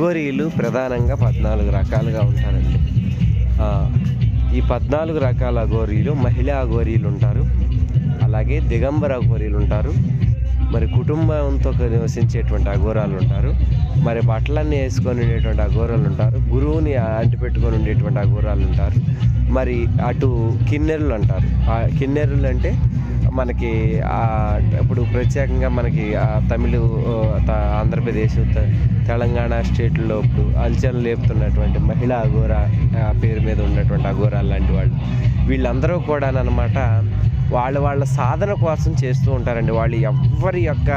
అఘోరీలు ప్రధానంగా పద్నాలుగు రకాలుగా ఉంటారండి. ఈ పద్నాలుగు రకాల అఘోరీలు మహిళా అఘోరీలు ఉంటారు. అలాగే దిగంబర అఘోరీలు ఉంటారు. మరి కుటుంబంతో నివసించేటువంటి అఘోరాలు ఉంటారు. మరి బట్టలన్నీ వేసుకొని ఉండేటువంటి అఘోరాలు ఉంటారు. గురువుని అంటిపెట్టుకొని ఉండేటువంటి అఘోరాలు ఉంటారు. మరి అటు కిన్నెరులు అంటారు. ఆ కిన్నెరులు అంటే మనకి ఇప్పుడు ప్రత్యేకంగా మనకి ఆ తమిళ ఆంధ్రప్రదేశ్ తెలంగాణ స్టేట్లో ఇప్పుడు అల్చలు లేపుతున్నటువంటి మహిళా అఘోర ఆ పేరు మీద ఉన్నటువంటి అఘోరాలు లాంటి వాళ్ళు. వీళ్ళందరూ కూడా అనమాట వాళ్ళ వాళ్ళ సాధన కోసం చేస్తూ ఉంటారండి. వాళ్ళు ఎవరి యొక్క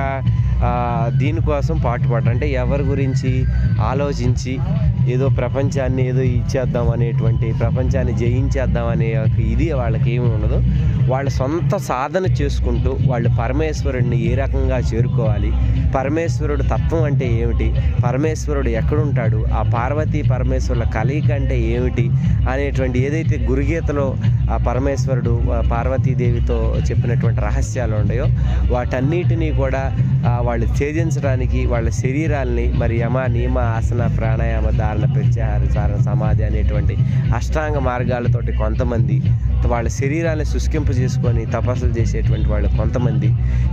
దీనికోసం పాటుపడరు. అంటే ఎవరి గురించి ఆలోచించి ఏదో ప్రపంచాన్ని ఏదో ఇచ్చేద్దాం అనేటువంటి ప్రపంచాన్ని జయించేద్దాం అనే ఇది వాళ్ళకి ఏమి ఉండదు. వాళ్ళ సొంత సాధన చేసుకుంటూ వాళ్ళు పరమేశ్వరుడిని ఏ రకంగా చేరుకోవాలి పరమేశ్వరుడు తత్వం అంటే ఏమిటి పరమేశ్వరుడు ఎక్కడుంటాడు ఆ పార్వతీ పరమేశ్వరుల కలయిక అంటే ఏమిటి అనేటువంటి ఏదైతే గురుగీతలో ఆ పరమేశ్వరుడు పార్వతీదేవి పార్వతీదేవితో చెప్పినటువంటి రహస్యాలు ఉన్నాయో వాటన్నిటినీ కూడా వాళ్ళు ఛేదించడానికి వాళ్ళ శరీరాల్ని మరి యమ నియమ ఆసన ప్రాణాయామ ధారణ ప్రత్యాహార సారణ సమాధి అనేటువంటి అష్టాంగ మార్గాలతోటి కొంతమంది వాళ్ళ శరీరాన్ని శుష్కింపు చేసుకొని తపస్సులు చేసేటువంటి వాళ్ళు కొంతమంది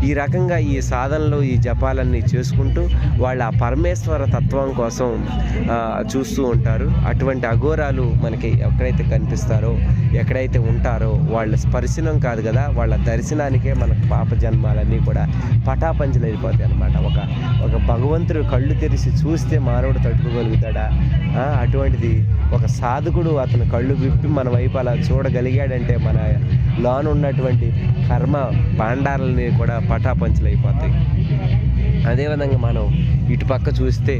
ఈ రకంగా ఈ సాధనలు ఈ జపాలన్నీ చేసుకుంటూ వాళ్ళ ఆ పరమేశ్వర తత్వం కోసం చూస్తూ ఉంటారు. అటువంటి అఘోరాలు మనకి ఎక్కడైతే కనిపిస్తారో ఎక్కడైతే ఉంటారో వాళ్ళ స్పర్శనం కాదు కదా వాళ్ళ దర్శనానికే మనకు పాప జన్మాలన్నీ కూడా పటాపంచలు అయిపోతాయి అనమాట ఒక ఒక భగవంతుడు కళ్ళు తెరిచి చూస్తే మానవుడు తట్టుకోగలుగుతాడా? అటువంటిది ఒక సాధకుడు అతను కళ్ళు విప్పి మన వైపు అలా చూడగలిగాడంటే మన లోన్ ఉన్నటువంటి కర్మ భాండాలని కూడా పటాపంచలు అయిపోతాయి. అదేవిధంగా మనం ఇటు పక్క చూస్తే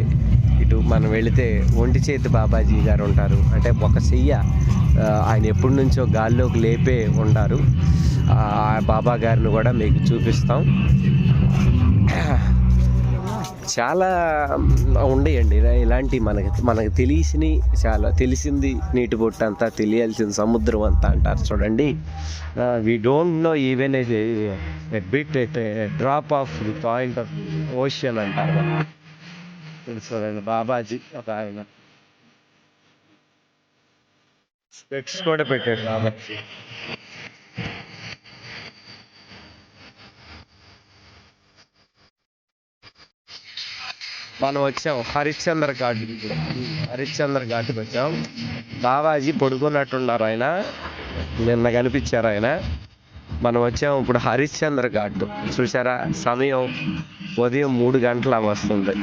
ఇటు మనం వెళితే ఒంటి చేతి బాబాజీ గారు ఉంటారు. అంటే ఒక చెయ్య ఆయన ఎప్పటి నుంచో గాల్లోకి లేపే ఉంటారు. ఆ బాబా గారిని కూడా మీకు చూపిస్తాం. చాలా ఉండేయండి. ఇలాంటి మనకి మనకు తెలిసిని చాలా తెలిసింది నీటి బొట్టు అంతా తెలియాల్సిన సముద్రం అంతా అంటారు చూడండి. We don't know even bit drop of the point of ocean అంటారు. బాబాజీ ఒక ఆయన స్పెక్స్ కూడా పెట్టాడు బాబాజీ మనం వచ్చాం. హరిశ్చంద్ర ఘాట్ హరిశ్చంద్ర ఘాట్కి వచ్చాం. బాబాజీ పడుకున్నట్టున్నారు ఆయన. నిన్న కనిపించారు ఆయన. మనం వచ్చాం ఇప్పుడు హరిశ్చంద్ర ఘాట్. చూసారా సమయం ఉదయం మూడు గంటల వస్తుంది?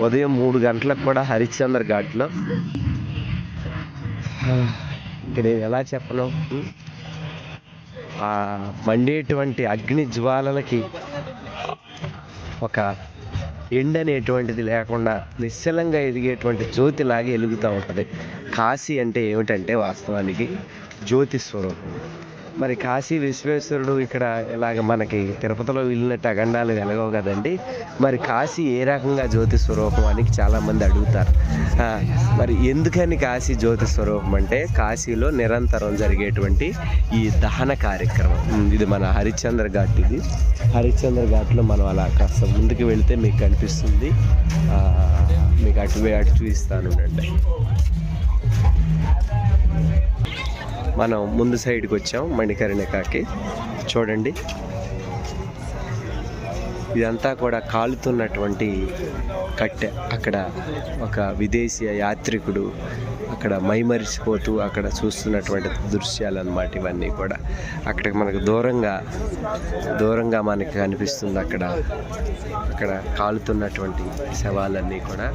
ఉదయం మూడు గంటలకు కూడా హరిశ్చంద్ర ఘాట్లో. నేను ఎలా చెప్పను? ఆ మండేటువంటి అగ్ని జ్వాలలకి ఒక ఎండ అనేటువంటిది లేకుండా నిశ్చలంగా ఎదిగేటువంటి జ్యోతిలాగా వెలుగుతూ ఉంటుంది. కాశీ అంటే ఏమిటంటే వాస్తవానికి జ్యోతి స్వరూపం. మరి కాశీ విశ్వేశ్వరుడు ఇక్కడ ఇలాగ మనకి తిరుపతిలో వెళ్ళినట్టు అఖండాలు వెలగవు కదండి. మరి కాశీ ఏ రకంగా జ్యోతి స్వరూపం అని చాలామంది అడుగుతారు. మరి ఎందుకని కాశీ జ్యోతి స్వరూపం అంటే కాశీలో నిరంతరం జరిగేటువంటి ఈ దహన కార్యక్రమం. ఇది మన హరిశ్చంద్ర ఘాట్ ఇది. హరిశ్చంద్ర ఘాట్లో మనం అలా కాస్త ముందుకు వెళితే మీకు కనిపిస్తుంది. మీకు అటు అటు చూపిస్తాను ఉండండి. మనం ముందు సైడ్కి వచ్చాం మణికర్ణికాకి. చూడండి. ఇదంతా కూడా కాలుతున్నటువంటి కట్టె. అక్కడ ఒక విదేశీ యాత్రికుడు అక్కడ మైమరిచిపోతూ అక్కడ చూస్తున్నటువంటి దృశ్యాలు అన్నమాట ఇవన్నీ కూడా. అక్కడ మనకు దూరంగా దూరంగా మనకి కనిపిస్తుంది అక్కడ. అక్కడ కాలుతున్నటువంటి శవాలన్నీ కూడా.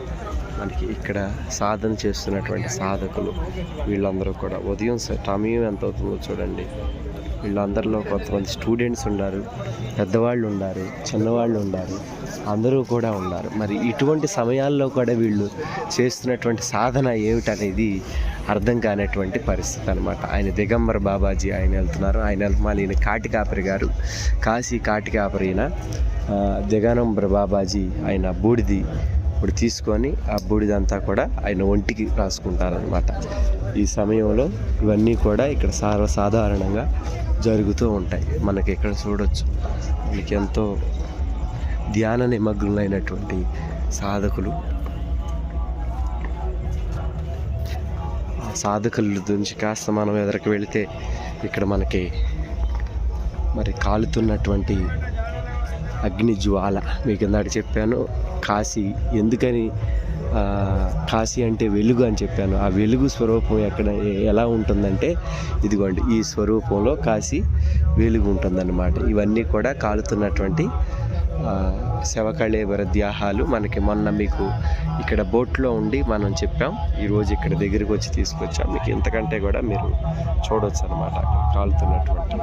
మనకి ఇక్కడ సాధన చేస్తున్నటువంటి సాధకులు వీళ్ళందరూ కూడా. ఉదయం సమయం ఎంత అవుతుందో చూడండి. వీళ్ళందరిలో కొంతమంది స్టూడెంట్స్ ఉన్నారు పెద్దవాళ్ళు ఉన్నారు చిన్నవాళ్ళు ఉన్నారు అందరూ కూడా ఉన్నారు. మరి ఇటువంటి సమయాల్లో కూడా వీళ్ళు చేస్తున్నటువంటి సాధన ఏమిటనేది అర్థం కానటువంటి పరిస్థితి అనమాట ఆయన దిగంబర బాబాజీ ఆయన వెళ్తున్నారు. ఆయన మళ్ళీ ఈయన కాటికాపరి గారు కాశీ కాటికాపరి ఈయన ఆ, బాబాజీ ఆయన బూడిది ఇప్పుడు తీసుకొని ఆ బూడిదంతా కూడా ఆయన ఒంటికి రాసుకుంటారనమాట ఈ సమయంలో ఇవన్నీ కూడా ఇక్కడ సర్వసాధారణంగా జరుగుతూ ఉంటాయి. మనకి ఇక్కడ చూడొచ్చు. మీకు ఎంతో ధ్యాన నిమగ్నులైనటువంటి సాధకులు. సాధకుల నుంచి కాస్త మనం ఎదరికి వెళితే ఇక్కడ మనకి మరి కాలుతున్నటువంటి అగ్ని జ్వాల మీకు ఇందాక చెప్పాను. కాశీ. ఎందుకని? కాశీ అంటే వెలుగు అని చెప్పాను. ఆ వెలుగు స్వరూపం ఎక్కడ ఎలా ఉంటుందంటే ఇదిగోండి ఈ స్వరూపంలో కాశీ వెలుగు ఉంటుందన్నమాట. ఇవన్నీ కూడా కాలుతున్నటువంటి శవకళేవర ద్యాహాలు మనకి మొన్న మీకు ఇక్కడ బోట్లో ఉండి మనం చెప్పాం. ఈరోజు ఇక్కడ దగ్గరికి వచ్చి తీసుకొచ్చాం. మీకు ఇంతకంటే కూడా మీరు చూడవచ్చు అనమాట కాలుతున్నటువంటి